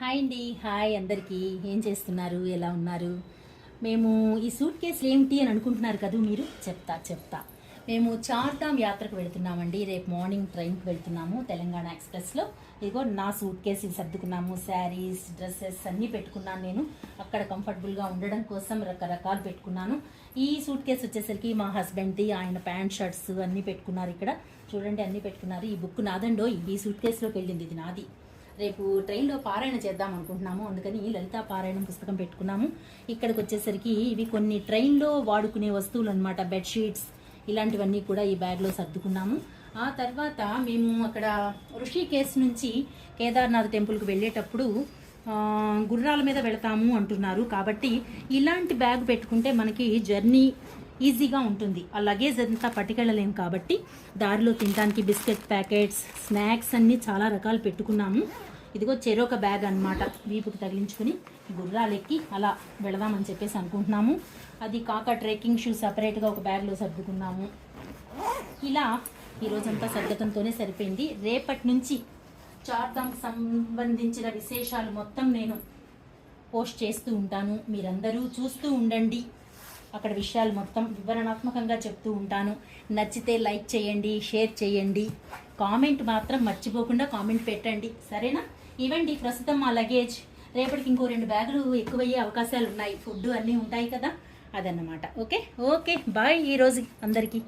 Hi అండి. Hi అందరికీ. ఏం చేస్తున్నారు? ఎలా ఉన్నారు? మేము ఈ సూట్ కేసులు ఏమిటి అని అనుకుంటున్నారు కదా మీరు? చెప్తా చెప్తా. మేము చార్ధామ్ యాత్రకు వెళ్తున్నామండి. రేపు మార్నింగ్ ట్రైన్కి వెళ్తున్నాము. తెలంగాణ ఎక్స్ప్రెస్లో. ఇదిగో నా సూట్ కేసులు సర్దుకున్నాము. శారీస్ డ్రెస్సెస్ అన్నీ పెట్టుకున్నాను నేను. అక్కడ కంఫర్టబుల్గా ఉండడం కోసం రకరకాలు పెట్టుకున్నాను. ఈ సూట్ కేసు వచ్చేసరికి మా హస్బెండ్ది ఆయన ప్యాంట్ షర్ట్స్ అన్నీ పెట్టుకున్నారు ఇక్కడ. చూడండి అన్నీ పెట్టుకున్నారు. ఈ బుక్ నాదండో ఈ సూట్ కేసులోకి వెళ్ళింది. ఇది నాది. రేపు ట్రైన్లో పారాయణ చేద్దాం అనుకుంటున్నాము. అందుకని లలితా పారాయణం పుస్తకం పెట్టుకున్నాము. ఇక్కడికి వచ్చేసరికి ఇవి కొన్ని ట్రైన్లో వాడుకునే వస్తువులు అనమాట బెడ్షీట్స్ ఇలాంటివన్నీ కూడా ఈ బ్యాగ్లో సర్దుకున్నాము. ఆ తర్వాత మేము అక్కడ ఋషికేశ్ నుంచి కేదార్నాథ్ టెంపుల్కి వెళ్ళేటప్పుడు గుర్రాల మీద వెళతాము అంటున్నారు. కాబట్టి ఇలాంటి బ్యాగ్ పెట్టుకుంటే మనకి జర్నీ ఈజీగా ఉంటుంది. ఆ లగేజ్ అంతా పట్టుకెళ్ళలేము కాబట్టి దారిలో తినడానికి బిస్కెట్ ప్యాకెట్స్ స్నాక్స్ అన్నీ చాలా రకాలు పెట్టుకున్నాము. ఇదిగో చెరొక బ్యాగ్ అన్నమాట. వీపుకి తగిలించుకుని గుర్రాలెక్కి అలా వెళదామని చెప్పేసి అనుకుంటున్నాము. అది కాక ట్రెక్కింగ్ షూ సపరేట్గా ఒక బ్యాగ్లో సర్దుకున్నాము. ఇలా ఈ రోజంతా సర్దటంతోనే సరిపోయింది. రేపటి నుంచి చార్ధాంకి సంబంధించిన విశేషాలు మొత్తం నేను పోస్ట్ చేస్తూ ఉంటాను. మీరందరూ చూస్తూ ఉండండి. అక్కడ విషయాలు మొత్తం వివరణాత్మకంగా చెప్తూ ఉంటాను. నచ్చితే లైక్ చేయండి షేర్ చేయండి. కామెంట్ మాత్రం మర్చిపోకుండా కామెంట్ పెట్టండి. సరేనా? ఇవ్వండి ప్రస్తుతం మా లగేజ్. రేపటికి ఇంకో రెండు బ్యాగులు ఎక్కువయ్యే అవకాశాలు ఉన్నాయి. ఫుడ్ అన్నీ ఉంటాయి కదా అదన్నమాట. ఓకే? ఓకే బాయ్ ఈరోజు అందరికీ.